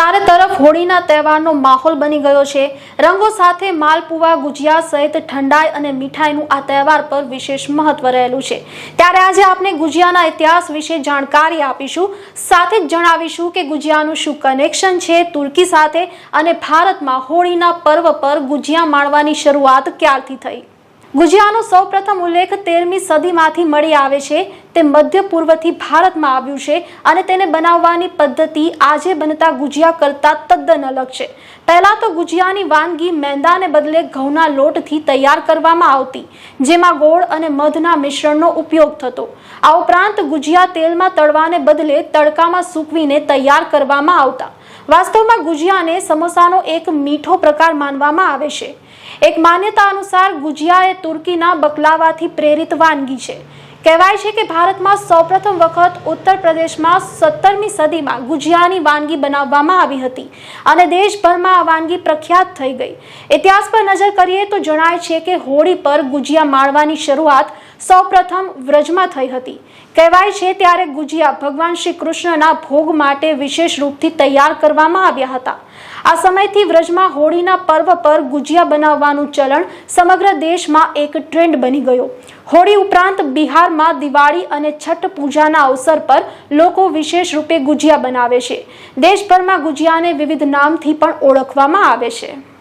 ચારે તરફ હોળીના તહેવારનો માહોલ બની ગયો છે. રંગો સાથે માલપુવા, ગુજિયા સહિત ઠંડાઈ અને મીઠાઈનું આ તહેવાર પર વિશેષ મહત્વ રહેલું છે. ત્યારે આજે આપણે ગુજિયાના ઇતિહાસ વિશે જાણકારી આપીશું. સાથે જ જણાવીશું કે ગુજિયાનું શું કનેક્શન છે તુર્કી સાથે અને ભારતમાં હોળીના પર્વ પર ગુજિયા માણવાની શરૂઆત ક્યારથી થઈ? ગુજિયાનો સૌપ્રથમ ઉલ્લેખ તેરમી સદીમાંથી મળી આવે છે તે મધ્ય પૂર્વથી ભારતમાં આવ્યું છે અને તેને બનાવવાની પદ્ધતિ આજે બનતા ગુજિયા કરતાં તદ્દન અલગ છે. પહેલા તો ગુજિયાની વાનગી મેંદાને બદલે ઘઉંના લોટથી તૈયાર કરવામાં આવતી, જેમાં ગોળ અને મધના મિશ્રણનો ઉપયોગ થતો. આ ઉપરાંત ગુજિયા તેલમાં તળવાને બદલે તડકામાં સૂકવીને તૈયાર કરવામાં આવતા. વાસ્તવમાં ગુજિયાને સમોસાનો એક મીઠો પ્રકાર માનવામાં આવે છે. એક માન્યતા અનુસાર ગુજિયા એ તુર્કીના બકલાવાથી પ્રેરિત વાનગી છે. કહેવાય છે કે ભારતમાં સૌપ્રથમ વખત ઉત્તર પ્રદેશમાં સત્તરમી સદીમાં ગુજિયાની વાનગી બનાવવામાં આવી હતી અને દેશભરમાં આ વાનગી પ્રખ્યાત થઈ ગઈ. ઇતિહાસ પર નજર કરીએ તો જણાય છે કે હોળી પર ગુજિયા માણવાની શરૂઆત સૌપ્રથમ વ્રજમાં થઈ હતી. કહેવાય છે ત્યારે ગુજિયા ભગવાન શ્રી કૃષ્ણના ભોગ માટે વિશેષ રૂપથી તૈયાર કરવામાં આવ્યા હતા. આ સમયથી વ્રજમાં હોળીના પર્વ પર ગુજિયા બનાવવાનું ચલણ સમગ્ર દેશમાં એક ટ્રેન્ડ બની ગયો. હોળી ઉપરાંત બિહારમાં દિવાળી અને છઠ પૂજાના અવસર પર લોકો વિશેષ રૂપે ગુજિયા બનાવે છે. દેશભરમાં ગુજિયાને વિવિધ નામથી પણ ઓળખવામાં આવે છે.